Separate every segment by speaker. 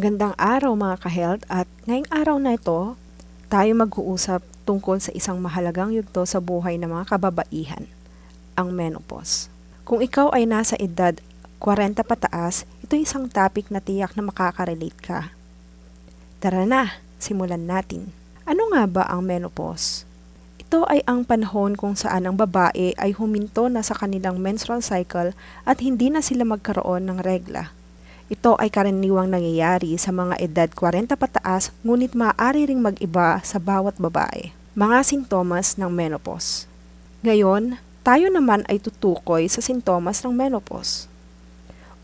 Speaker 1: Magandang araw mga ka-health at ngayong araw na ito, tayo mag-uusap tungkol sa isang mahalagang yugto sa buhay ng mga kababaihan, ang menopause. Kung ikaw ay nasa edad 40 pataas, ito isang topic na tiyak na makaka-relate ka. Tara na, simulan natin. Ano nga ba ang menopause? Ito ay ang panahon kung saan ang babae ay huminto na sa kanilang menstrual cycle at hindi na sila magkaroon ng regla. Ito ay karaniwang nangyayari sa mga edad 40 pataas ngunit maaari ring mag-iba sa bawat babae. Mga sintomas ng menopause. Ngayon, tayo naman ay tutukoy sa sintomas ng menopause.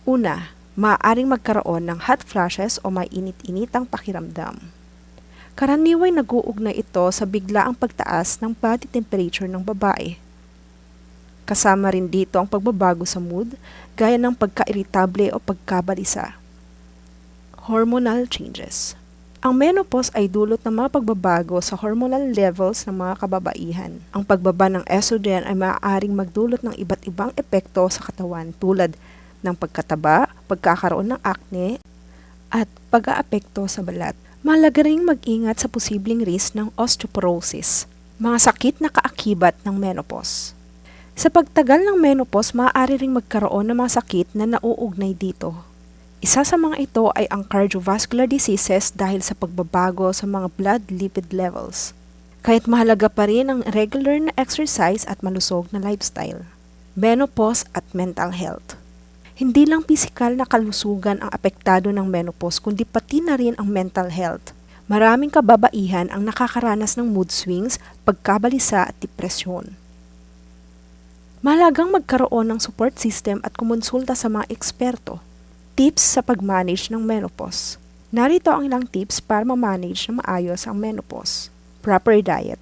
Speaker 1: Una, maaaring magkaroon ng hot flashes o may init-initang pakiramdam. Karaniway nag-uugnay ito sa biglaang pagtaas ng body temperature ng babae. Kasama rin dito ang pagbabago sa mood, gaya ng pagka-irritable o pagkabalisa. Hormonal changes. Ang menopause ay dulot ng mga pagbabago sa hormonal levels ng mga kababaihan. Ang pagbaba ng estrogen ay maaaring magdulot ng iba't ibang epekto sa katawan tulad ng pagkataba, pagkakaroon ng acne, at pag-aapekto sa balat. Mahalaga ring mag-ingat sa posibleng risk ng osteoporosis, mga sakit na kaakibat ng menopause. Sa pagtagal ng menopause, maaari ring magkaroon ng mga sakit na nauugnay dito. Isa sa mga ito ay ang cardiovascular diseases dahil sa pagbabago sa mga blood lipid levels. Kahit mahalaga pa rin ang regular na exercise at malusog na lifestyle. Menopause at mental health. Hindi lang pisikal na kalusugan ang apektado ng menopause kundi pati na rin ang mental health. Maraming kababaihan ang nakakaranas ng mood swings, pagkabalisa at depresyon. Mahalagang magkaroon ng support system at kumonsulta sa mga eksperto. Tips sa pag-manage ng menopause. Narito ang ilang tips para ma-manage na maayos ang menopause. Proper diet.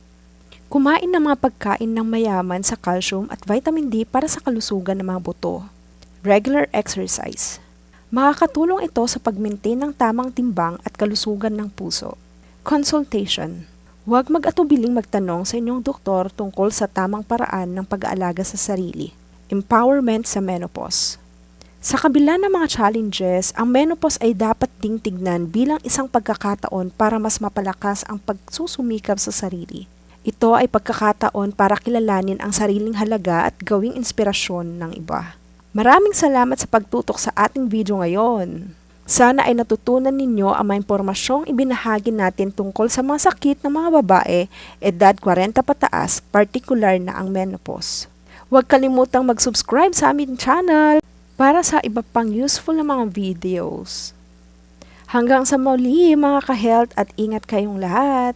Speaker 1: Kumain ng mga pagkain ng mayaman sa calcium at vitamin D para sa kalusugan ng mga buto. Regular exercise. Makakatulong ito sa pag-maintain ng tamang timbang at kalusugan ng puso. Consultation. Huwag mag-atubiling magtanong sa inyong doktor tungkol sa tamang paraan ng pag-aalaga sa sarili. Empowerment sa menopause. Sa kabila ng mga challenges, ang menopause ay dapat ding tignan bilang isang pagkakataon para mas mapalakas ang pagsusumikap sa sarili. Ito ay pagkakataon para kilalanin ang sariling halaga at gawing inspirasyon ng iba. Maraming salamat sa pagtutok sa ating video ngayon. Sana ay natutunan ninyo ang mga impormasyong ibinahagi natin tungkol sa mga sakit ng mga babae edad 40 pataas, partikular na ang menopause. Huwag kalimutang mag-subscribe sa aming channel para sa iba pang useful na mga videos. Hanggang sa muli mga ka-health at ingat kayong lahat!